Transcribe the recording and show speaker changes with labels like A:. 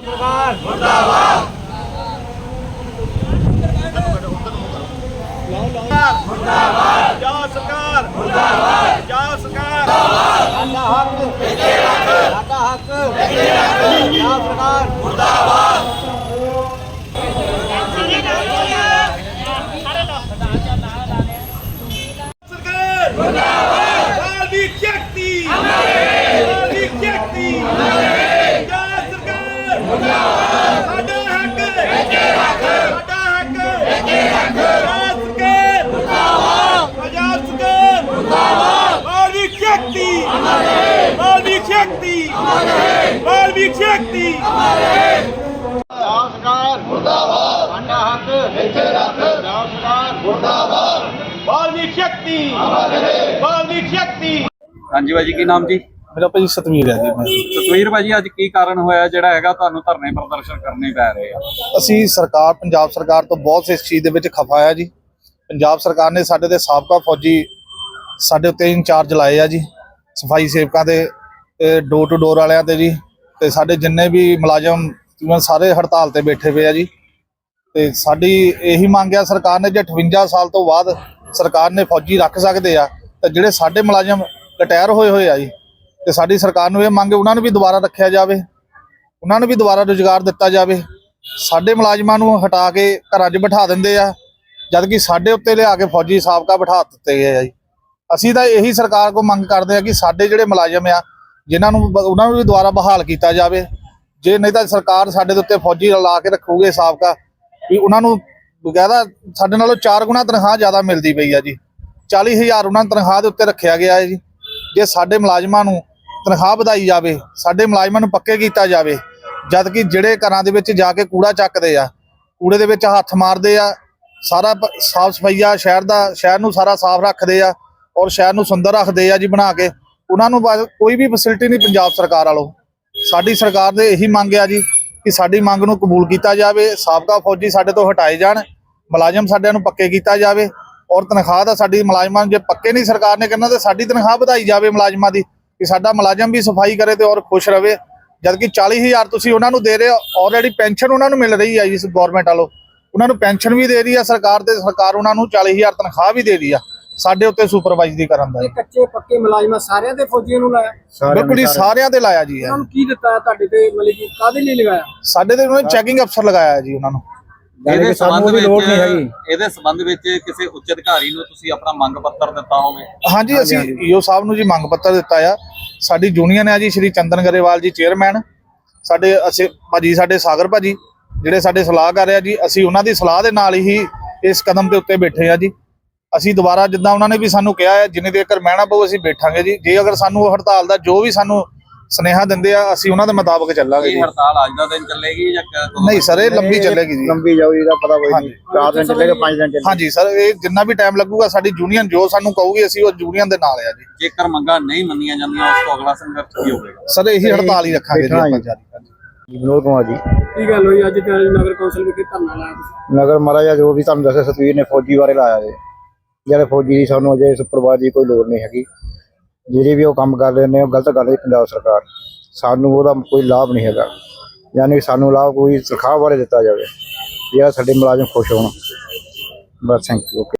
A: ਸਰਕਾਰ ਮੁਰਦਾਬਾਦ। ਮੁਰਦਾਬਾਦ। ਜਾ ਸਰਕਾਰ। ਮੁਰਦਾਬਾਦ। ਜਾ ਸਰਕਾਰ। ਸਾਡਾ ਹੱਕ। ਟਿਕੇ ਰੱਖ ਸਾਡਾ ਹੱਕ ਟਿਕੇ ਰੱਖ ਜਾ ਸਰਕਾਰ ਸਰਕਾਰ ਮੁਰਦਾਬਾਦ ਸਾਡੀ ਸ਼ਕਤੀ ਹਮਾਰੇ ਸਾਡੀ ਸ਼ਕਤੀ ਹਮਾਰੇ ਜਾ ਸਰਕਾਰ ਮੁਰਦਾਬਾਦ ਸਾਡਾ ਹੱਕ ਟਿਕੇ ਰੱਖ ਸਾਡਾ ਹੱਕ ਟਿਕੇ ਰੱਖ ਜਾ ਸਰਕਾਰ ਮੁਰਦਾਬਾਦ ਪੰਜਾਬ ਸਰਕਾਰ ਮੁਰਦਾਬਾਦ ਸਾਡੀ ਸ਼ਕਤੀ ਹਮਾਰੇ ਸਾਡੀ ਸ਼ਕਤੀ ਬਾਲਮੀਕ ਸ਼ਕਤੀ।
B: ਹਾਂਜੀ ਭਾਜੀ ਕੀ ਨਾਮ ਜੀ?
C: ਮੇਰਾ ਭਾਜੀ ਸਤਵੀਰ ਹੈ ਜੀ ਮੈਂ।
B: ਤਸਵੀਰ ਭਾਜੀ ਅੱਜ ਕੀ ਕਾਰਨ ਹੋਇਆ ਜਿਹੜਾ ਹੈਗਾ ਤੁਹਾਨੂੰ ਧਰਨੇ ਪ੍ਰਦਰਸ਼ਨ ਕਰਨੇ ਪੈ ਰਹੇ ਆ?
C: ਅਸੀਂ ਸਰਕਾਰ ਪੰਜਾਬ ਸਰਕਾਰ ਤੋਂ ਬਹੁਤ ਇਸ ਚੀਜ਼ ਦੇ ਵਿੱਚ ਖਫਾ ਆ ਜੀ। ਪੰਜਾਬ ਸਰਕਾਰ ਨੇ ਸਾਡੇ ਦੇ ਸਾਬਕਾ ਫੌਜੀ ਸਾਡੇ ਉੱਤੇ ਇੰਚਾਰਜ ਲਾਏ ਆ ਜੀ। ਸਫ਼ਾਈ ਸੇਵਕਾਂ ਦੇ ਤੇ ਡੋਰ ਟੂ ਡੋਰ ਵਾਲਿਆਂ ਤੇ ਜੀ। ਤੇ ਸਾਡੇ ਜਿੰਨੇ ਵੀ ਮੁਲਾਜ਼ਮ ਤਕਰੀਬਨ ਸਾਰੇ ਹੜਤਾਲ ਤੇ ਬੈਠੇ ਪਏ ਆ ਜੀ। ਤੇ ਸਾਡੀ ਇਹੀ ਮੰਗ ਆ, ਸਰਕਾਰ ਨੇ ਜੇ 58 ਸਾਲ ਤੋਂ ਬਾਅਦ ਸਰਕਾਰ ਨੇ ਫੌਜੀ ਰੱਖ ਸਕਦੇ ਆ, ਤੇ ਜਿਹੜੇ ਸਾਡੇ ਮੁਲਾਜ਼ਮ ਰਿਟਾਇਰ ਹੋਏ ਹੋਏ ਆ ਜੀ, ਤੇ ਸਾਡੀ ਸਰਕਾਰ ਨੂੰ ਇਹ ਮੰਗ ਉਹਨਾਂ ਨੂੰ ਵੀ ਦੁਬਾਰਾ ਰੱਖਿਆ ਜਾਵੇ, ਉਹਨਾਂ ਨੂੰ ਵੀ ਦੁਬਾਰਾ ਰੁਜ਼ਗਾਰ ਦਿੱਤਾ ਜਾਵੇ। ਸਾਡੇ ਮੁਲਾਜ਼ਮਾਂ ਨੂੰ ਹਟਾ ਕੇ ਘਰਾਂ 'ਚ ਬਿਠਾ ਦਿੰਦੇ ਆ ਜਦ ਕਿ ਸਾਡੇ ਉੱਤੇ ਲਿਆ ਕੇ ਫੌਜੀ ਸਾਬਕਾ ਬਿਠਾ ਦਿੱਤੇ ਗਏ ਆ ਜੀ। ਅਸੀਂ ਤਾਂ ਇਹੀ ਸਰਕਾਰ ਕੋ ਮੰਗ ਕਰਦੇ ਆ ਕਿ ਸਾਡੇ ਜਿਹੜੇ ਮੁਲਾਜ਼ਮ ਆ ਜਿਨ੍ਹਾਂ ਨੂੰ ਉਹਨਾਂ ਨੂੰ ਵੀ ਦੁਬਾਰਾ ਬਹਾਲ ਕੀਤਾ ਜਾਵੇ। ਜੇ ਨਹੀਂ ਤਾਂ ਸਰਕਾਰ ਸਾਡੇ ਦੇ ਉੱਤੇ ਫੌਜੀ ਲਾ ਕੇ ਰੱਖੂਗੇ ਸਾਬਕਾ। ਵੀ ਉਹਨਾਂ ਨੂੰ ਬਕਾਇਦਾ ਸਾਡੇ ਨਾਲੋਂ 4 ਗੁਣਾ ਤਨਖਾਹ ਜ਼ਿਆਦਾ ਮਿਲਦੀ ਪਈ ਆ ਜੀ। 40000 ਉਹਨਾਂ ਤਨਖਾਹ ਦੇ ਉੱਤੇ ਰੱਖਿਆ ਗਿਆ ਹੈ ਜੀ। ਜੇ ਸਾਡੇ ਮੁਲਾਜ਼ਮਾਂ ਨੂੰ ਤਨਖਾਹ ਵਧਾਈ ਜਾਵੇ, ਸਾਡੇ ਮੁਲਾਜ਼ਮਾਂ ਨੂੰ ਪੱਕੇ ਕੀਤਾ ਜਾਵੇ ਜਦ ਕਿ ਜਿਹੜੇ ਘਰਾਂ ਦੇ ਵਿੱਚ ਜਾ ਕੇ ਕੂੜਾ ਚੱਕਦੇ ਆ, ਕੂੜੇ ਦੇ ਵਿੱਚ ਹੱਥ ਮਾਰਦੇ ਆ, ਸਾਰਾ ਪ- ਸਾਫ਼ ਸਫਾਈਆ ਸ਼ਹਿਰ ਦਾ, ਸ਼ਹਿਰ ਨੂੰ ਸਾਰਾ ਸਾਫ਼ ਰੱਖਦੇ ਆ ਔਰ ਸ਼ਹਿਰ ਨੂੰ ਸੁੰਦਰ ਰੱਖਦੇ ਆ ਜੀ ਬਣਾ ਕੇ। ਉਹਨਾਂ ਨੂੰ ਬਸ ਕੋਈ ਵੀ ਫੈਸਿਲਿਟੀ ਨਹੀਂ ਪੰਜਾਬ ਸਰਕਾਰ ਵੱਲੋਂ। ਸਾਡੀ ਸਰਕਾਰ ਦੇ ਇਹੀ ਮੰਗ ਆ ਜੀ ਕਿ ਸਾਡੀ ਮੰਗ ਨੂੰ ਕਬੂਲ ਕੀਤਾ ਜਾਵੇ, ਸਾਬਕਾ ਫੌਜੀ ਸਾਡੇ ਤੋਂ ਹਟਾਏ ਜਾਣ, ਮੁਲਾਜ਼ਮ ਸਾਡਿਆਂ ਨੂੰ ਪੱਕੇ ਕੀਤਾ ਜਾਵੇ ਔਰ ਤਨਖਾਹ ਦਾ ਸਾਡੀ ਮੁਲਾਜ਼ਮਾਂ ਨੂੰ ਜੇ ਪੱਕੇ ਨਹੀਂ ਸਰਕਾਰ ਨੇ ਕਰਨਾ ਤੇ ਸਾਡੀ ਤਨਖਾਹ ਵਧਾਈ ਜਾਵੇ ਮੁਲਾਜ਼ਮਾਂ ਦੀ, ਕਿ ਸਾਡਾ ਮੁਲਾਜ਼ਮ ਵੀ ਸਫ਼ਾਈ ਕਰੇ ਤੇ ਔਰ ਖੁਸ਼ ਰਵੇ। ਜਦਕਿ 40000 ਤੁਸੀਂ ਉਹਨਾਂ ਨੂੰ ਦੇ ਰਹੇ ਹੋ ਆਲਰੇਡੀ ਪੈਨਸ਼ਨ ਉਹਨਾਂ ਨੂੰ ਮਿਲ ਰਹੀ ਹੈ ਇਸ ਗਵਰਨਮੈਂਟ ਵੱਲੋਂ। ਉਹਨਾਂ ਨੂੰ ਪੈਨਸ਼ਨ ਵੀ ਦੇ ਰਹੀ ਹੈ ਸਰਕਾਰ ਤੇ, ਸਰਕਾਰ ਉਹਨਾਂ ਨੂੰ 40000 ਤਨਖਾਹ ਵੀ ਦੇ ਰਹੀ ਆ। ਸਾਡੇ ਉੱਤੇ ਸੁਪਰਵਾਈਜ਼ਰੀ ਕਰਨ ਦਾ
D: ਇਹ ਕੱਚੇ ਪੱਕੇ ਮੁਲਾਜ਼ਮਾਂ ਸਾਰਿਆਂ ਦੇ ਫੌਜੀਆਂ ਨੂੰ ਲਾਇਆ?
C: ਬਿਲਕੁਲ ਹੀ ਸਾਰਿਆਂ ਤੇ ਲਾਇਆ ਜੀ।
D: ਉਹਨਾਂ ਨੂੰ ਕੀ ਦਿੱਤਾ ਤੁਹਾਡੇ ਤੇ ਮਤਲਬ ਕਿ ਕਾਹਦੇ ਲਈ ਲਗਾਇਆ?
C: ਸਾਡੇ ਤੇ ਉਹਨਾਂ ਨੇ ਚੈਕਿੰਗ ਅਫਸਰ ਲਗਾਇਆ ਹੈ ਜੀ ਉਹਨਾਂ ਨੂੰ।
B: ਇਹਦੇ ਸੰਬੰਧ ਵਿੱਚ ਇਹਦੇ ਸੰਬੰਧ ਵਿੱਚ ਕਿਸੇ ਉੱਚ ਅਧਿਕਾਰੀ ਨੂੰ ਤੁਸੀਂ ਆਪਣਾ ਮੰਗ ਪੱਤਰ ਦਿੱਤਾ ਹੋਵੇ?
C: ਹਾਂਜੀ ਅਸੀਂ ਈਓ ਸਾਹਿਬ ਨੂੰ ਜੀ ਮੰਗ ਪੱਤਰ ਦਿੱਤਾ ਆ। ਸਾਡੀ ਯੂਨੀਅਨ ਹੈ ਜੀ ਸ਼੍ਰੀ ਚੰਦਨ ਗਰੇਵਾਲ ਜੀ ਚੇਅਰਮੈਨ ਸਾਡੇ ਅਸੀਂ ਭਾਜੀ ਸਾਡੇ ਸਾਗਰ ਭਾਜੀ ਜਿਹੜੇ ਸਾਡੇ ਸਲਾਹਕਾਰ ਆ ਜੀ ਅਸੀਂ ਉਹਨਾਂ ਦੀ ਸਲਾਹ ਦੇ ਨਾਲ ਹੀ ਇਸ ਕਦਮ ਦੇ ਉੱਤੇ ਬੈਠੇ ਆ ਜੀ। ਅਸੀਂ ਦੁਬਾਰਾ ਜਿੱਦਾਂ ਉਹਨਾਂ ਨੇ ਵੀ ਸਾਨੂੰ ਕਿਹਾ ਹੈ ਜਿੰਨੇ ਦੇਰ ਮਹਿਣਾ ਪਊ ਅਸੀਂ ਬੈਠਾਂਗੇ ਜੀ। ਜੇ ਅਗਰ ਸਾਨੂੰ ਉਹ ਹੜਤਾਲ ਦਾ ਜੋ ਵੀ ਸਾਨੂੰ ਸੁਨੇਹਾ ਦਿੰਦੇ ਆ ਅਸੀਂ ਉਹਨਾਂ ਦੇ ਮੁਤਾਬਕ ਚੱਲਾਂਗੇ
B: ਇਹ
C: ਜੀ।
B: ਹੜਤਾਲ ਅੱਜ ਦਾ ਦਿਨ ਚੱਲੇਗੀ ਜਾਂ ਕਦੋਂ
C: ਨਹੀਂ ਸਰ ਇਹ ਲੰਬੀ ਚੱਲੇਗੀ ਜੀ।
E: ਲੰਬੀ ਜਾਊ ਇਹਦਾ ਪਤਾ ਕੋਈ
C: ਹਾਂਜੀ।
E: ਨਹੀਂ ਚਾਰ ਦਿਨ ਚੱਲੇਗਾ ਪੰਜ ਦਿਨ ਚੱਲੇਗਾ।
C: ਹਾਂਜੀ ਸਰ ਇਹ ਜਿੰਨਾ ਵੀ ਟਾਈਮ ਲੱਗੂਗਾ ਸਾਡੀ ਯੂਨੀਅਨ ਜੋ ਸਾਨੂੰ ਕਹੂਗੀ ਅਸੀਂ ਉਹ ਯੂਨੀਅਨ ਦੇ ਨਾਲ ਆ ਜੀ।
B: ਜੇਕਰ ਮੰਗਾਂ ਨਹੀਂ ਮੰਨੀਆਂ ਜਾਂਦੀਆਂ ਉਸ ਤੋਂ ਅਗਲਾ ਸੰਘਰਸ਼ ਕੀ ਹੋਵੇਗਾ?
C: ਸਰ ਇਹੀ ਹੜਤਾਲ ਹੀ ਰੱਖਾਂਗੇ ਜੀ ਆਪਾਂ ਜਾਰੀ।
E: ਵਿਨੋਦ ਕੁਮਾਰ ਜੀ।
D: ਕੀ ਗੱਲ ਹੋਈ? ਅੱਜ ਤੇ ਨਗਰ ਕੌਂਸਲ ਵਿਖੇ ਧਰਨਾ ਲਾਇਆ ਤੁਸੀਂ।
E: ਨਗਰ ਮਹਾਰਾਜਾ ਜੋ ਵੀ ਤੁਹਾਨੂੰ ਦੱਸਿਆ ਸਤਵੀਰ ਨੇ ਫੌਜੀ ਬਾਰੇ ਲਾਇਆ ਜੇ। ਜਿਹੜੇ ਫੌਜੀ ਦੀ ਸਾਨੂੰ ਅਜੇ ਸੁਪਰਵਾਈਜ਼ਰ ਦੀ ਕੋਈ ਲੋੜ ਨਹੀਂ ਹੈਗੀ। ਜਿਹੜੇ ਵੀ ਉਹ ਕੰਮ ਕਰ ਰਹੇ ਨੇ, ਉਹ ਗਲਤ ਕਰ ਰਹੀ ਪੰਜਾਬ ਸਰਕਾਰ। ਸਾਨੂੰ ਉਹਦਾ ਕੋਈ ਲਾਭ ਨਹੀਂ ਹੈਗਾ। ਯਾਨੀ ਕਿ ਸਾਨੂੰ ਲਾਭ ਕੋਈ ਤਨਖਾਹ ਬਾਰੇ ਦਿੱਤਾ ਜਾਵੇ। ਜਿਹੜਾ ਸਾਡੇ ਮੁਲਾਜ਼ਮ ਖੁਸ਼ ਹੋਣ। ਬਸ ਥੈਂਕ ਯੂ